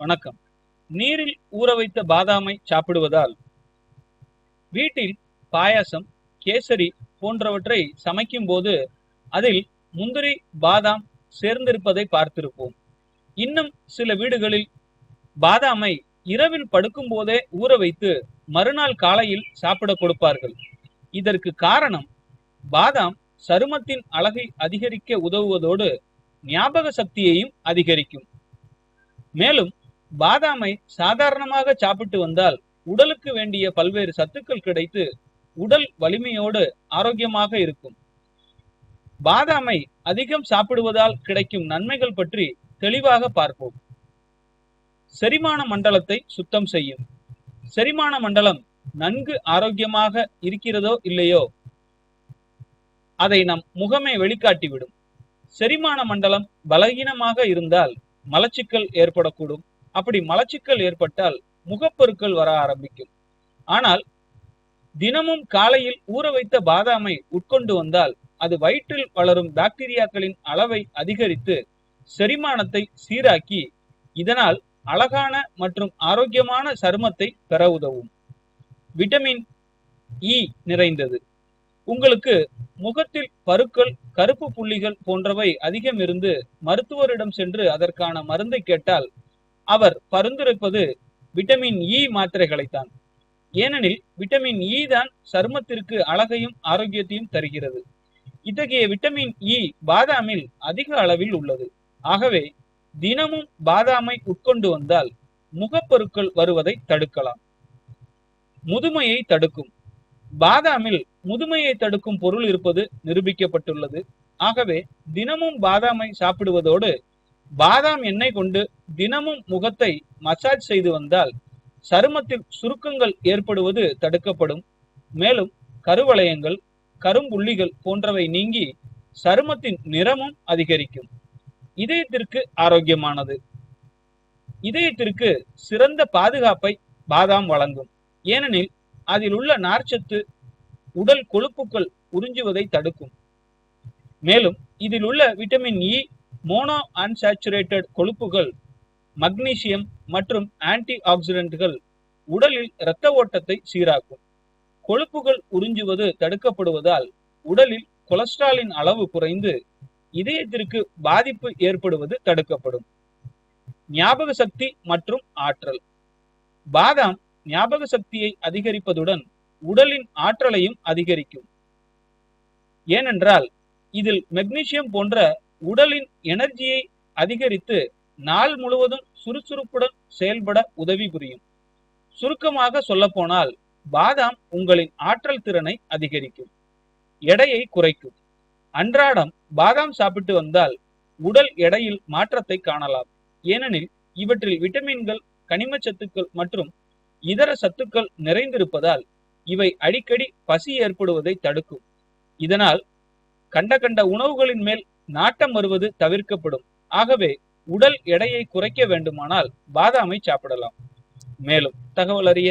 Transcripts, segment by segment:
வணக்கம். நீரில் ஊற வைத்த பாதாமை சாப்பிடுவதால் வீட்டில் பாயாசம் கேசரி போன்றவற்றை சமைக்கும் போது அதில் முந்திரி பாதாம் சேர்ந்திருப்பதை பார்த்திருப்போம். இன்னும் சில வீடுகளில் பாதாமை இரவில் படுக்கும் போதே ஊற வைத்து மறுநாள் காலையில் சாப்பிட கொடுப்பார்கள். இதற்கு காரணம் பாதாம் சருமத்தின் அழகை அதிகரிக்க உதவுவதோடு ஞாபக சக்தியையும் அதிகரிக்கும். மேலும் பாதாமை சாதாரணமாக சாப்பிட்டு வந்தால் உடலுக்கு வேண்டிய பல்வேறு சத்துக்கள் கிடைத்து உடல் வலிமையோடு ஆரோக்கியமாக இருக்கும். பாதாமை அதிகம் சாப்பிடுவதால் கிடைக்கும் நன்மைகள் பற்றி தெளிவாக பார்ப்போம். செரிமான மண்டலத்தை சுத்தம் செய்யும். செரிமான மண்டலம் நன்கு ஆரோக்கியமாக இருக்கிறதோ இல்லையோ அதை நம் முகமே வெளிக்காட்டிவிடும். செரிமான மண்டலம் பலகீனமாக இருந்தால் மலச்சிக்கல் ஏற்படக்கூடும். அப்படி மலச்சிக்கல் ஏற்பட்டால் முகப்பொருட்கள் வர ஆரம்பிக்கும். ஆனால் தினமும் காலையில் ஊற வைத்த பாதாமை உட்கொண்டு வந்தால் அது வயிற்றில் வளரும் பாக்டீரியாக்களின் அளவை அதிகரித்து செரிமானத்தை சீராக்கி இதனால் அழகான மற்றும் ஆரோக்கியமான சருமத்தை பெற உதவும். விட்டமின் இ நிறைந்தது. உங்களுக்கு முகத்தில் பருக்கள் கருப்பு புள்ளிகள் போன்றவை அதிகம் இருந்து மருத்துவரிடம் சென்று அதற்கான மருந்தை கேட்டால் அவர் பரிந்துரைப்பது விட்டமின் இ e மாத்திரைகளைத்தான். ஏனெனில் விட்டமின் இ e தான் சருமத்திற்கு அழகையும் ஆரோக்கியத்தையும் தருகிறது. இத்தகைய விட்டமின் இ e பாதாமில் அதிக அளவில் உள்ளது. ஆகவே தினமும் பாதாமை உட்கொண்டு வந்தால் முகப்பொருட்கள் வருவதை தடுக்கலாம். முதுமையை தடுக்கும். பாதாமில் முதுமையை தடுக்கும் பொருள் இருப்பது நிரூபிக்கப்பட்டுள்ளது. ஆகவே தினமும் பாதாமை சாப்பிடுவதோடு பாதாம் எண்ணெய் கொண்டு தினமும் முகத்தை மசாஜ் செய்து வந்தால் சருமத்தில் சுருக்கங்கள் ஏற்படுவது தடுக்கப்படும். மேலும் கருவளையங்கள் கரும்புள்ளிகள் போன்றவை நீங்கி சருமத்தின் நிறமும் அதிகரிக்கும். இதயத்திற்கு ஆரோக்கியமானது. இதயத்திற்கு சிறந்த பாதுகாப்பை பாதாம் வழங்கும். ஏனெனில் அதில் உள்ள நார்ச்சத்து உடல் கொழுப்புகள் உறிஞ்சுவதை தடுக்கும். மேலும் இதில் உள்ள விட்டமின் இ மோனோ அன்சாச்சுரேட்டட் கொழுப்புகள் மக்னீசியம் மற்றும் ஆன்டி ஆக்சிடென்ட்கள் உடலில் இரத்த ஓட்டத்தை சீராக்கும். கொழுப்புகள் உறிஞ்சுவது தடுக்கப்படுவதால் உடலில் கொலஸ்ட்ராலின் அளவு குறைந்து இதயத்திற்கு பாதிப்பு ஏற்படுவது தடுக்கப்படும். ஞாபக சக்தி மற்றும் ஆற்றல். பாதாம் ஞாபக சக்தியை அதிகரிப்பதுடன் உடலின் ஆற்றலையும் அதிகரிக்கும். ஏனென்றால் இதில் மெக்னீசியம் போன்ற உடலின் எனர்ஜியை அதிகரித்து நாள் முழுவதும் சுறுசுறுப்புடன் செயல்பட உதவி புரியும். சுருக்கமாக சொல்லப்போனால் பாதாம் உங்களின் ஆற்றல் திறனை அதிகரிக்கும் எடையை குறைக்கும். அன்றாடம் பாதாம் சாப்பிட்டு வந்தால் உடல் எடையில் மாற்றத்தை காணலாம். ஏனெனில் இவற்றில் விட்டமின்கள் கனிம சத்துக்கள் மற்றும் இதர சத்துக்கள் நிறைந்திருப்பதால் இவை அடிக்கடி பசி ஏற்படுவதை தடுக்கும். இதனால் கண்ட கண்ட உணவுகளின் மேல் நாட்டம் வருவது தவிர்க்கப்படும். ஆகவே உடல் எடையை குறைக்க வேண்டுமானால் பாதாமை சாப்பிடலாம். மேலும் தகவல் அறிய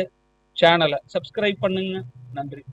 சேனலை சப்ஸ்கிரைப் பண்ணுங்க. நன்றி.